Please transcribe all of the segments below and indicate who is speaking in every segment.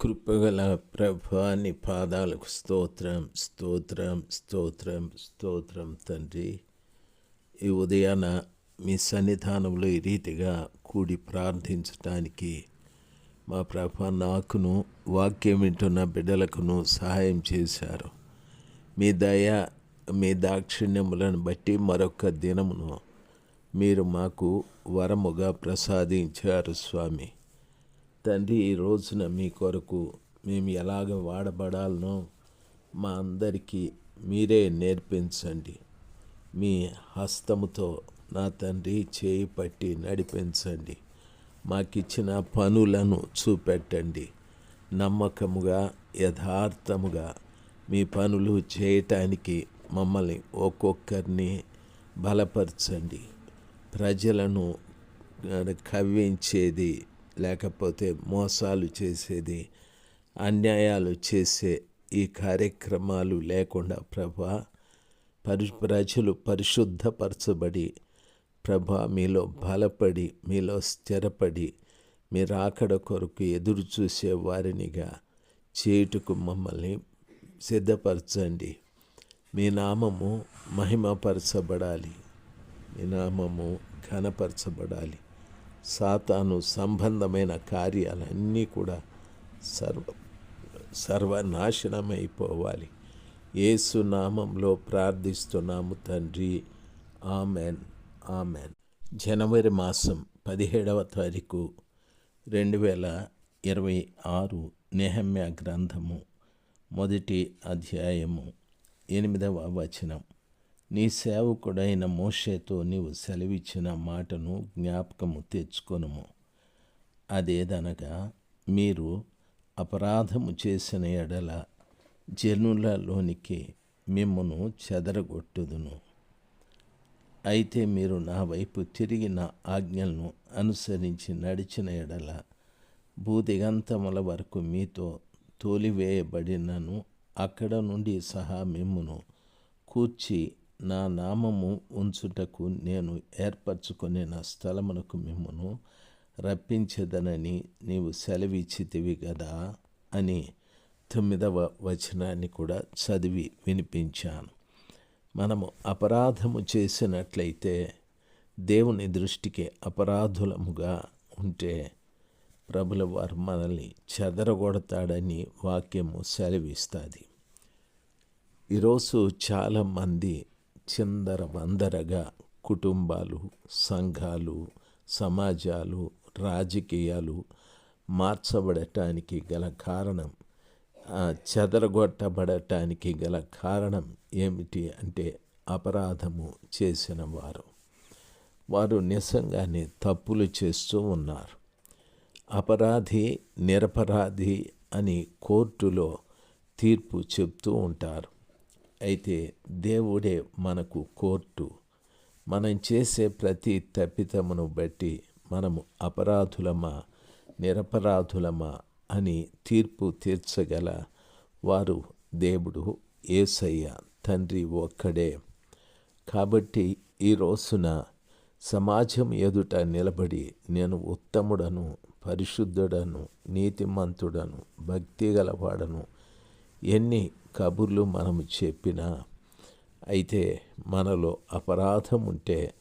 Speaker 1: కృపగల ప్రభాని పాదాలకు స్తోత్రం స్తోత్రం స్తోత్రం స్తోత్రం తండ్రి. ఈ ఉదయాన మీ సన్నిధానంలో ఈ రీతిగా కూడి ప్రార్థించటానికి మా ప్రభ నాకును వాక్యం వింటున్న బిడ్డలకును సహాయం చేశారు. మీ దయ మీ దాక్షిణ్యములను బట్టి మరొక దినమును మీరు మాకు వరముగా ప్రసాదించారు స్వామి. తండ్రి ఈ రోజున మీ కొరకు మేము ఎలాగ వాడబడాలనో మా అందరికీ మీరే నేర్పించండి. మీ హస్తముతో నా తండ్రి చేయి పట్టి నడిపించండి. మాకిచ్చిన పనులను చూపెట్టండి. నమ్మకముగా యథార్థముగా మీ పనులు చేయటానికి మమ్మల్ని ఒక్కొక్కరిని బలపరచండి. ప్రజలను కవ్వించేది లేకపోతే మోసాలు చేసేది అన్యాయాలు చేసే ఈ కార్యక్రమాలు లేకుండా ప్రభా పరి ప్రజలు పరిశుద్ధపరచబడి ప్రభా మీలో బలపడి మీలో స్థిరపడి మీరు ఆకడ కొరకు ఎదురు చూసే వారినిగా చేయుటకు మమ్మల్ని సిద్ధపరచండి. మీ నామము మహిమపరచబడాలి. మీ నామము ఘనపరచబడాలి. సాతాను సంబంధమైన కార్యాలన్నీ కూడా సర్వ సర్వనాశనమైపోవాలి. ఏసునామంలో ప్రార్థిస్తున్నాము తండ్రి. ఆమెన్. ఆమెన్. జనవరి మాసం పదిహేడవ తారీఖు రెండు వేల ఇరవై ఆరు నెహమ్య గ్రంథము మొదటి అధ్యాయము ఎనిమిదవ వచనం. నీ సేవకుడైన మోషేతో నీవు సెలవిచ్చిన మాటను జ్ఞాపకము తెచ్చుకొనుము. అదేదనగా మీరు అపరాధము చేసిన ఎడల జనులలోనికి మిమ్మను చెదరగొట్టుదును. అయితే మీరు నా వైపు తిరిగి నా ఆజ్ఞలను అనుసరించి నడిచిన ఎడల భూదిగంతముల వరకు మీతో తోలివేయబడినను అక్కడ నుండి సహా మిమ్మును కూర్చి నా నామము ఉంచుటకు నేను ఏర్పరచుకునే నా స్థలమునకు మిమ్మను రప్పించదనని నీవు సెలవిచ్చితివి కదా అని తొమ్మిదవ వచనాన్ని కూడా చదివి వినిపించాను. మనము అపరాధము చేసినట్లయితే దేవుని దృష్టికి అపరాధులముగా ఉంటే ప్రభుల వారు మనల్ని చెదరగొడతాడని వాక్యము సెలవిస్తుంది. ఈరోజు చాలామంది చిందర వందరగా కుటుంబాలు సంఘాలు సమాజాలు రాజకీయాలు మార్చబడటానికి గల కారణం చెదరగొట్టబడటానికి గల కారణం ఏమిటి అంటే అపరాధము చేసిన వారు. వారు నిజంగానే తప్పులు చేస్తూ ఉన్నారు. అపరాధి నిరపరాధి అని కోర్టులో తీర్పు చెప్తూ ఉంటారు. అయితే దేవుడే మనకు కోర్టు. మనం చేసే ప్రతి తప్పితమును బట్టి మనము అపరాధులమా నిరపరాధులమా అని తీర్పు తీర్చగల వారు దేవుడు ఏసయ్య తండ్రి ఒక్కడే. కాబట్టి ఈ రోజున సమాజం ఎదుట నిలబడి నేను ఉత్తముడను పరిశుద్ధుడను నీతిమంతుడను భక్తి గలవాడను ఎన్ని కబుర్లు మనము చెప్పినా అయితే మనలో అపరాధం ఉంటే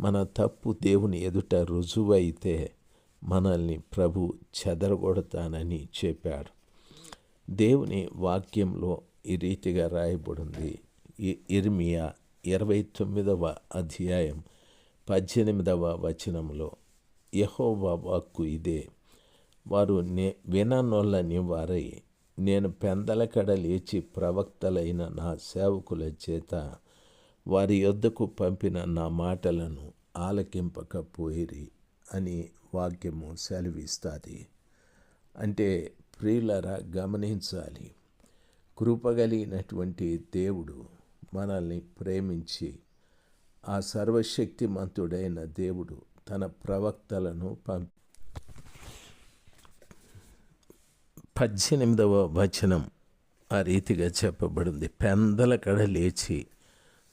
Speaker 1: మన తప్పు దేవుని ఎదుట రుజువైతే మనల్ని ప్రభు చెదరగొడతానని చెప్పాడు. దేవుని వాక్యంలో ఈ రీతిగా రాయబడింది. ఇర్మియా ఇరవై తొమ్మిదవ అధ్యాయం పద్దెనిమిదవ వచనంలో యహోవా వాక్కు ఇదే. వారు నే విననొల్లని వారై నేను పెందలకడ లేచి ప్రవక్తలైన నా సేవకుల చేత వారి యొద్దకు పంపిన నా మాటలను ఆలకింపకపోయిరి అని వాక్యము సెలవిస్తుంది. అంటే ప్రియులరా గమనించాలి. కృపగలిగినటువంటి దేవుడు మనల్ని ప్రేమించి ఆ సర్వశక్తిమంతుడైన దేవుడు తన ప్రవక్తలను పంపి పద్దెనిమిదవ వచనం ఆ రీతిగా చెప్పబడింది. పెందల కడ లేచి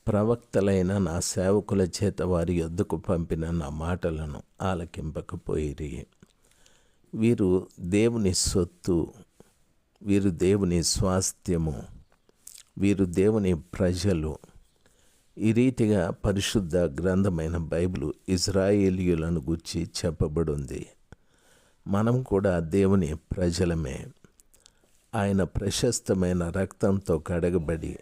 Speaker 1: ప్రవక్తలైన నా సేవకుల చేత వారి యొద్దకు పంపిన నా మాటలను ఆలకింపకపోయిరి. వీరు దేవుని సొత్తు వీరు దేవుని స్వాస్థ్యము వీరు దేవుని ప్రజలు. ఈ రీతిగా పరిశుద్ధ గ్రంథమైన బైబిల్ ఇజ్రాయేలీయులను గుర్చి చెప్పబడింది. మనం కూడా దేవుని ప్రజలమే. ఆయన ప్రశస్తమైన రక్తంతో కడగబడి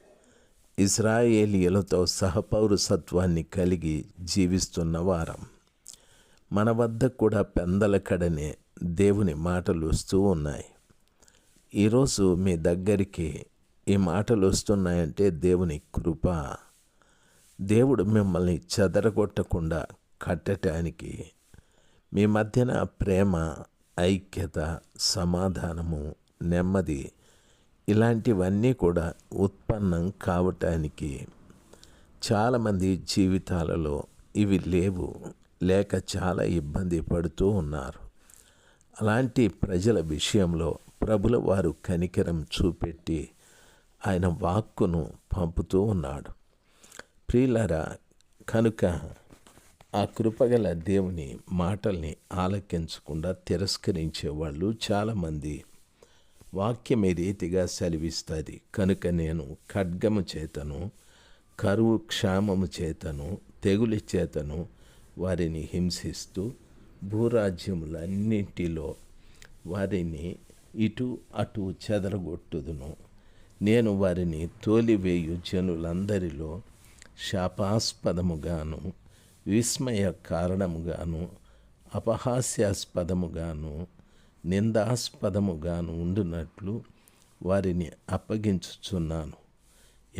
Speaker 1: ఇస్రాయేలియలతో సహపౌరసత్వాన్ని కలిగి జీవిస్తున్న వారం. మన వద్ద కూడా పెందల కడనే దేవుని మాటలు వస్తూ ఉన్నాయి. ఈరోజు మీ దగ్గరికి ఈ మాటలు వస్తున్నాయంటే దేవుని కృప. దేవుడు మిమ్మల్ని చెదరగొట్టకుండా కట్టడానికి మీ మధ్యన ప్రేమ ఐక్యత సమాధానము నెమ్మది ఇలాంటివన్నీ కూడా ఉత్పన్నం కావటానికి చాలామంది జీవితాలలో ఇవి లేవు. లేక చాలా ఇబ్బంది పడుతూ ఉన్నారు. అలాంటి ప్రజల విషయంలో ప్రభుల వారు కనికరం చూపెట్టి ఆయన వాక్కును పంపుతూ ఉన్నాడు. ప్రియులరా కనుక ఆ కృపగల దేవుని మాటల్ని ఆలకించకుండా తిరస్కరించే వాళ్ళు చాలామంది. వాక్యం రీతిగా సెలవిస్తుంది? కనుక నేను ఖడ్గము చేతను కరువు క్షామము చేతను తెగులి చేతను వారిని హింసిస్తూ భూరాజ్యములన్నింటిలో వారిని ఇటు అటు చెదరగొట్టుదును. నేను వారిని తోలివేయు జనులందరిలో శాపాస్పదముగాను విస్మయ కారణముగాను అపహాస్యాస్పదముగాను నిందాస్పదముగాను ఉండునట్లు వారిని అప్పగించుచున్నాను.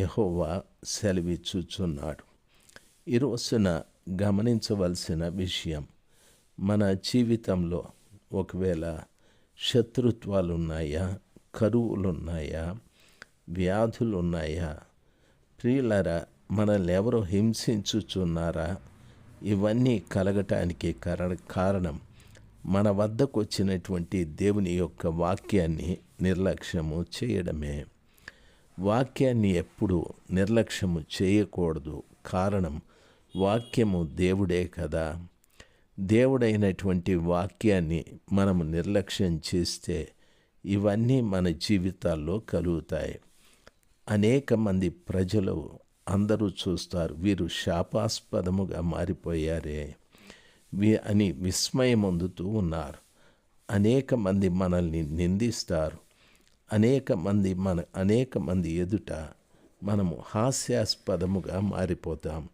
Speaker 1: యహోవా సెలవిచ్చుచున్నాడు. ఈ రోజున గమనించవలసిన విషయం మన జీవితంలో ఒకవేళ శత్రుత్వాలున్నాయా కరువులున్నాయా కరువులు ఉన్నాయా ప్రియులరా మనల్ని ఎవరో హింసించుచున్నారా? ఇవన్నీ కలగటానికి కారణం మన వద్దకు వచ్చినటువంటి దేవుని యొక్క వాక్యాన్ని నిర్లక్ష్యము చేయడమే. వాక్యాన్ని ఎప్పుడు నిర్లక్ష్యము చేయకూడదు. కారణం వాక్యము దేవుడే కదా. దేవుడైనటువంటి వాక్యాన్ని మనము నిర్లక్ష్యం చేస్తే ఇవన్నీ మన జీవితాల్లో కలుగుతాయి. అనేక మంది ప్రజలు అందరూ చూస్తారు. వీరు శాపాస్పదముగా మారిపోయారే వీ అని విస్మయమొందుతూ ఉన్నారు. అనేక మంది మనల్ని నిందిస్తారు. అనేక మంది మన అనేక మంది ఎదుట మనము హాస్యాస్పదముగా మారిపోతాం.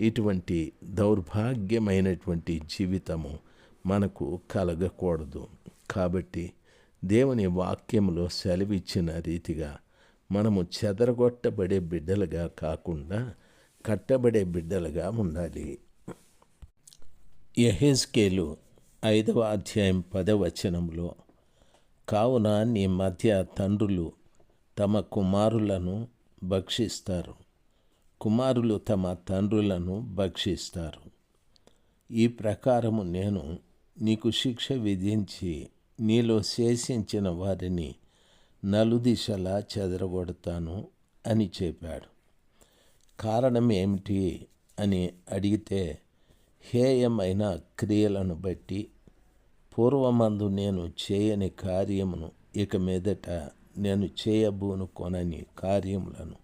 Speaker 1: ఇటువంటి దౌర్భాగ్యమైనటువంటి జీవితము మనకు కలగకూడదు. కాబట్టి దేవుని వాక్యంలో సెలవిచ్చిన రీతిగా మనము చెదరగొట్టబడే బిడ్డలుగా కాకుండా కట్టబడే బిడ్డలుగా ఉండాలి. యహెజ్కేలు ఐదవ అధ్యాయం పదవచనంలో కావున నీ మధ్య తండ్రులు తమ కుమారులను భక్షిస్తారు. కుమారులు తమ తండ్రులను భక్షిస్తారు. ఈ ప్రకారము నేను నీకు శిక్ష విధించి నీలో శేషించిన వారిని నలుదిశలా చెదరగొడతాను అని చెప్పాడు. కారణం ఏమిటి అని అడిగితే హేయమైన క్రియలను బట్టి పూర్వమందు నేను చేయని కార్యమును ఇక మీదట నేను చేయబూను కొనని కార్యములను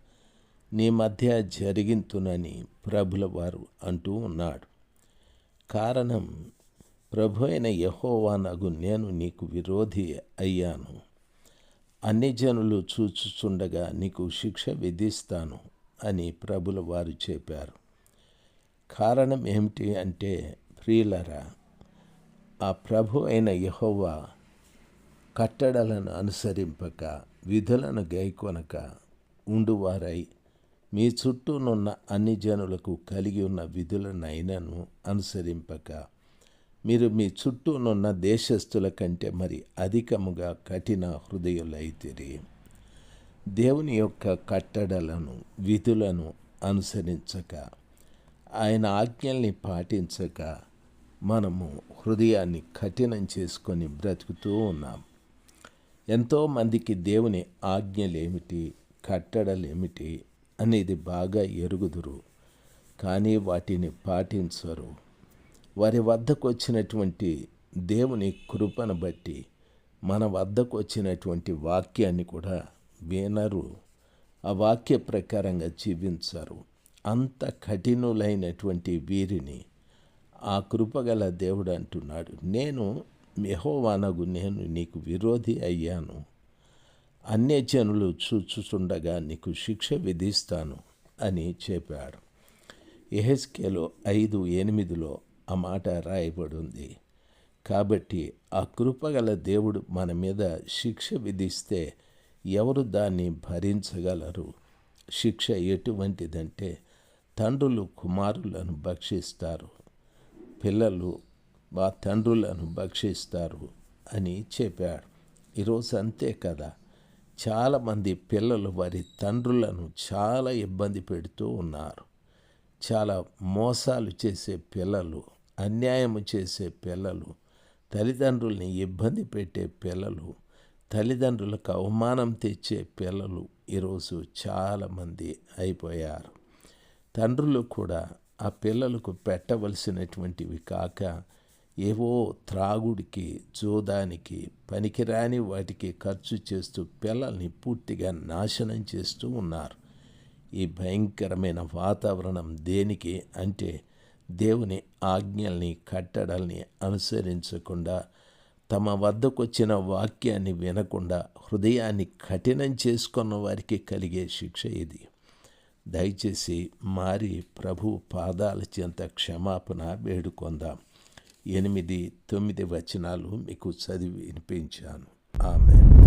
Speaker 1: నీ మధ్య జరిగింతునని ప్రభుల వారు అంటూ ఉన్నాడు. కారణం ప్రభు అయిన యహోవానగు నేను నీకు విరోధి అయ్యాను. అన్ని జనులు చూచుచుండగా నీకు శిక్ష విధిస్తాను అని ప్రభుల వారు చెప్పారు. కారణం ఏమిటి అంటే ప్రియులరా ఆ ప్రభు అయిన యహోవా కట్టడలను అనుసరింపక విధులను గైకొనక ఉండువారై మీ చుట్టూనున్న అన్ని జనులకు కలిగి ఉన్న విధులనైనను అనుసరింపక మీరు మీ చుట్టూనున్న దేశస్థుల కంటే మరి అధికముగా కఠిన హృదయులైతిరి. దేవుని యొక్క కట్టడలను విధులను అనుసరించక ఆయన ఆజ్ఞల్ని పాటించక మనము హృదయాన్ని కఠినం చేసుకొని బ్రతుకుతూ ఉన్నాం. ఎంతోమందికి దేవుని ఆజ్ఞలేమిటి కట్టడలేమిటి అనేది బాగా ఎరుగుదురు. కానీ వాటిని పాటించరు. వారి వద్దకు వచ్చినటువంటి దేవుని కృపను బట్టి మన వద్దకు వచ్చినటువంటి వాక్యాన్ని కూడా వినరు. ఆ వాక్య ప్రకారంగా జీవించరు. అంత కఠినులైనటువంటి వీరిని ఆ కృపగల దేవుడు అంటున్నాడు. నేను మెహోవానగు నేను నీకు విరోధి అయ్యాను. అన్యజనులు చూచుచుండగా నీకు శిక్ష విధిస్తాను అని చెప్పాడు. ఎహెస్కేలో ఐదు ఎనిమిదిలో ఆ మాట రాయబడి ఉంది కాబట్టి ఆ కృపగల దేవుడు మన మీద శిక్ష విధిస్తే ఎవరు దాన్ని భరించగలరు? శిక్ష ఎటువంటిదంటే తండ్రులు కుమారులను భక్షిస్తారు. పిల్లలు మా తండ్రులను భక్షిస్తారు అని చెప్పాడు. ఈరోజు అంతే కదా. చాలామంది పిల్లలు వారి తండ్రులను చాలా ఇబ్బంది పెడుతూ ఉన్నారు. చాలా మోసాలు చేసే పిల్లలు అన్యాయం చేసే పిల్లలు తల్లిదండ్రుల్ని ఇబ్బంది పెట్టే పిల్లలు తల్లిదండ్రులకు అవమానం తెచ్చే పిల్లలు ఈరోజు చాలామంది అయిపోయారు. తండ్రులు కూడా ఆ పిల్లలకు పెట్టవలసినటువంటివి కాక ఏవో త్రాగుడికి జోదానికి పనికిరాని వాటికి ఖర్చు చేస్తూ పిల్లల్ని పూర్తిగా నాశనం చేస్తూ ఉన్నారు. ఈ భయంకరమైన వాతావరణం దేనికి అంటే దేవుని ఆజ్ఞల్ని కట్టడల్ని అనుసరించకుండా తమ వద్దకొచ్చిన వాక్యాన్ని వినకుండా హృదయాన్ని కఠినం చేసుకున్న వారికి కలిగే శిక్ష ఇది. దయచేసి మారి ప్రభు పాదాల చెంత క్షమాపణ వేడుకొందాం. ఎనిమిది తొమ్మిది వచనాలు మీకు చదివి వినిపించాను. ఆమె